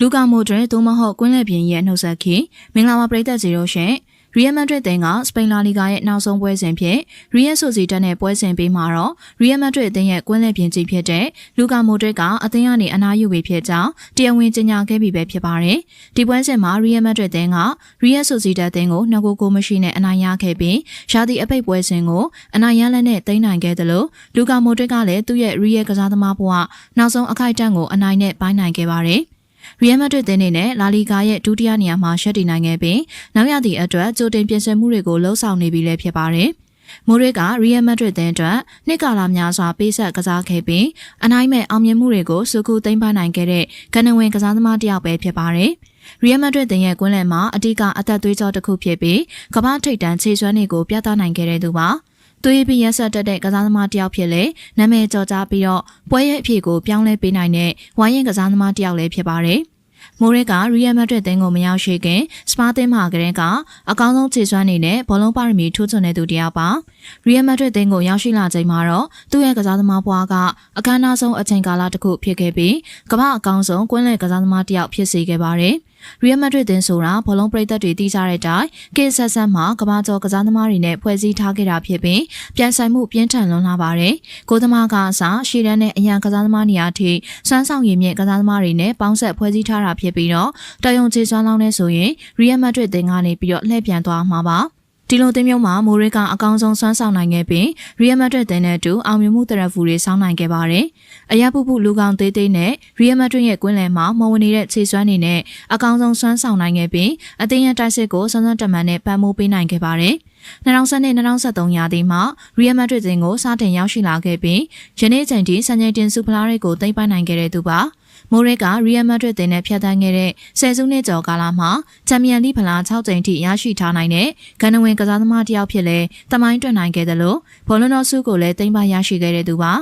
လူကာမိုဒရယ်သို့မဟုတ်ကွင်းလယ်ပြင်ရဲ့နှုတ်ဆက်ခီမင်္ဂလာပါပရိသတ်စီတို့ရှင်ရီယယ်မက်ဒရစ်တင်းကစပိန်လာလီဂါရဲ့နောက်ဆုံးပွဲစဉ်ဖြစ်ရီယယ်ဆိုစီတက်နဲ့ပွဲစဉ်ပေးမှာတော့ရီယယ်မက်ဒရစ်တင်းရဲ့ကွင်းလယ်ပြင်ကြီးဖြစ်တဲ့လူကာမိုဒရစ်ကအသင်းကနေအနားယူပြီးဖြစ်ကြောင်းတရားဝင်ကြေညာခဲ့ပြီးပဲဖြစ်ပါတယ်။ဒီပွဲစဉ်မှာရီယယ်မက်ဒရစ်တင်းကရီယယ်ဆိုစီတက်တင်းကိုနှစ်ကိုကိုမရှိနဲ့အနိုင်ရခဲ့ပြီးရှာဒီအပိတ်ပွဲစဉ်ကိုအနိုင်ရလက်နဲ့သိမ်းနိုင်ခဲ့တယ်လို့လူကာမိုဒရစ်ကလည်းသူ့ရဲ့ရီယယ်ကစားသမားဘဝနောက်ဆုံးအခိုက်အတန့်ကိုအနိုင်နဲ့ပိုင်းနိုင်ခဲ့ပါတယ်။ ရီယယ်မက်ဒရစ်တင်းနေနဲ့လာလီဂါရဲ့ဒုတိယနေရာမှာရှက်တည်နိုင်ခဲ့ပြီးနောက်ရသည့်အတွက်ကြိုတင်ပြင်ဆင်မှုတွေကိုလှုံ့ဆော်နေပြီလည်းဖြစ်ပါတယ်။မိုးရစ်ကရီယယ်မက်ဒရစ်တင်းအတွက်နှစ်ကာလများစွာပေးဆက်ကစားခဲ့ပြီးအနိုင်မဲ့အောင်မြင်မှုတွေကိုစုခုသိမ်းပိုက်နိုင်ခဲ့တဲ့ကနဝင်ကစားသမားတစ်ယောက်ပဲဖြစ်ပါတယ်။ရီယယ်မက်ဒရစ်တင်းရဲ့ကွင်းလယ်မှာအ धिक အသက်သွေးကြောတစ်ခုဖြစ်ပြီးကမ္ဘာထိပ်တန်းခြေစွမ်းတွေကိုပြသနိုင်ခဲ့တဲ့သူပါ။ သွေးပြီးရက်ဆက်တက်တဲ့ကစားသမားတစ်ယောက်ဖြစ်လေနာမည်ကျော်ကြားပြီးတော့ပွဲရဲ့အဖြစ်ကိုပြောင်းလဲပေးနိုင်တဲ့ဝိုင်းရင်ကစားသမားတစ်ယောက်လည်းဖြစ်ပါတယ်။မိုးရက်ကရီယယ်မက်ဒရစ်တင်းကိုမရောက်ရှိခင်စပါတင်းမှာကရင်ကအကောင်းဆုံးခြေစွမ်းနေတဲ့ဘောလုံးပါရမီထိုးချွန်တဲ့သူတစ်ယောက်ပါရီယယ်မက်ဒရစ်တင်းကိုရောက်ရှိလာချိန်မှာတော့သူ့ရဲ့ကစားသမားဘွားကအခမ်းအနားဆုံးအချိန်ကာလတစ်ခုဖြစ်ခဲ့ပြီးကမ္ဘာအကောင်းဆုံးကွင်းလယ်ကစားသမားတစ်ယောက်ဖြစ်စေခဲ့ပါတယ်ရီယယ်မက်ဒရစ်တင်းဆိုတာဘောလုံးပရိသတ်တွေတီးကြတဲ့အတိုင်းကေဆက်ဆက်မှာကမ္ဘာကျော်ကစားသမားတွေနဲ့ဖွဲ့စည်းထားခဲ့တာဖြစ်ပြီးပြန်ဆိုင်မှုပြင်းထန်လွန်းလာပါတယ်။ကိုသမားကအစားရှီရန်နဲ့အရန်ကစားသမားနေရာထိစွမ်းဆောင်ရည်မြင့်ကစားသမားတွေနဲ့ပေါင်းဆက်ဖွဲ့စည်းထားတာဖြစ်ပြီးတော့တယုံချေစွမ်းလောင်းနေဆိုရင်ရီယယ်မက်ဒရစ်တင်းကနေပြီးတော့လှည့်ပြန်သွားမှာပါ။ ဒီလိုသင်းမျိုးမှာမိုးရစ်ကအကောင်းဆုံးစွမ်းဆောင်နိုင်ခဲ့ပြီးရီယယ်မက်ဒရစ်တင်းနဲ့အတူအောင်မြင်မှုတရဖူတွေဆောင်းနိုင်ခဲ့ပါတယ်။အရပူပူလူကောင်သေးသေးနဲ့ရီယယ်မက်ဒရစ်ရဲ့ကွင်းလယ်မှာမဝင်နေတဲ့ခြေစွမ်းတွေနဲ့အကောင်းဆုံးစွမ်းဆောင်နိုင်ခဲ့ပြီးအသင်းရဲ့တိုက်စစ်ကိုစွမ်းစွမ်းတမန်နဲ့ပံ့ပိုးပေးနိုင်ခဲ့ပါတယ်။2012-2013ရာသီမှာရီယယ်မက်ဒရစ်တင်းကိုစတင်ရောက်ရှိလာခဲ့ပြီးယနေ့ချိန်ထိစံချိန်တင်စုဖလားတွေကိုသိမ်းပိုက်နိုင်ခဲ့တဲ့သူပါ။ မိုးရက်ကရီယယ်မက်ဒရစ်တင်နဲ့ဖျက်ဆီးခဲ့တဲ့ဆယ်စုနှစ်ကျော်ကာလမှာချန်ပီယံလိဖလား6ကြိမ်ထိရရှိထားနိုင်တဲ့ဂန်နဝင်ကစားသမားတစ်ယောက်ဖြစ်လဲတမိုင်းတွက်နိုင်ခဲ့တယ်လို့ဘောလုံးတော်စုကိုလည်းသိမ်းပိုက်ရရှိခဲ့တဲ့သူပါ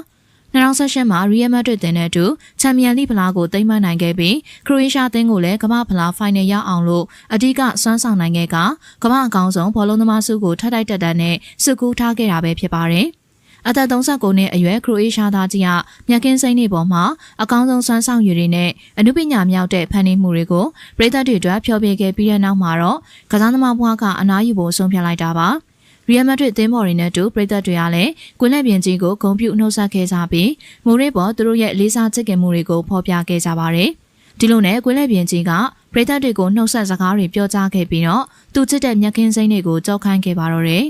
2018မှာရီယယ်မက်ဒရစ်တင်နဲ့အတူချန်ပီယံလိဖလားကိုသိမ်းပိုက်နိုင်ခဲ့ပြီးခရိုအေးရှားအသင်းကိုလည်းကမ္ဘာဖလားဖိုင်နယ်ရောက်အောင်လို့အဓိကစွမ်းဆောင်နိုင်ခဲ့ကကမ္ဘာအကောင်းဆုံးဘောလုံးသမားစုကိုထပ်တိုက်တက်တက်နဲ့စုကူးထားခဲ့တာပဲဖြစ်ပါတယ်။ အသက်39နှစ်အရွယ်ခရိုအေးရှားသားကြီးကမြက်ကင်းစိမ့်နေပေါ်မှာအကောင်းဆုံးစွမ်းဆောင်ရည်တွေနဲ့အနုပညာမြောက်တဲ့ဖန်တီးမှုတွေကိုပြည်သက်တွေအတွက်ဖျော်ဖြေခဲ့ပြီးတဲ့နောက်မှာတော့ကစားသမားဘွားကအနားယူဖို့ဆုံးဖြတ်လိုက်တာပါရီယယ်မက်ဒရစ်သင်းဘော်တွေနဲ့တူပြည်သက်တွေကလည်းကွင်းလက်ပြင်ကြီးကိုဂုံပြုနှုတ်ဆက်ခဲ့ကြပြီးမိုးရိပေါ်သူတို့ရဲ့လေးစားချစ်ခင်မှုတွေကိုဖော်ပြခဲ့ကြပါတယ်ဒီလိုနဲ့ကွင်းလက်ပြင်ကြီးကပြည်သက်တွေကိုနှုတ်ဆက်စကားတွေပြောကြားခဲ့ပြီးတော့သူချစ်တဲ့မြက်ခင်းစိမ့်တွေကိုကြောက်ခိုင်းခဲ့ပါတော့တယ်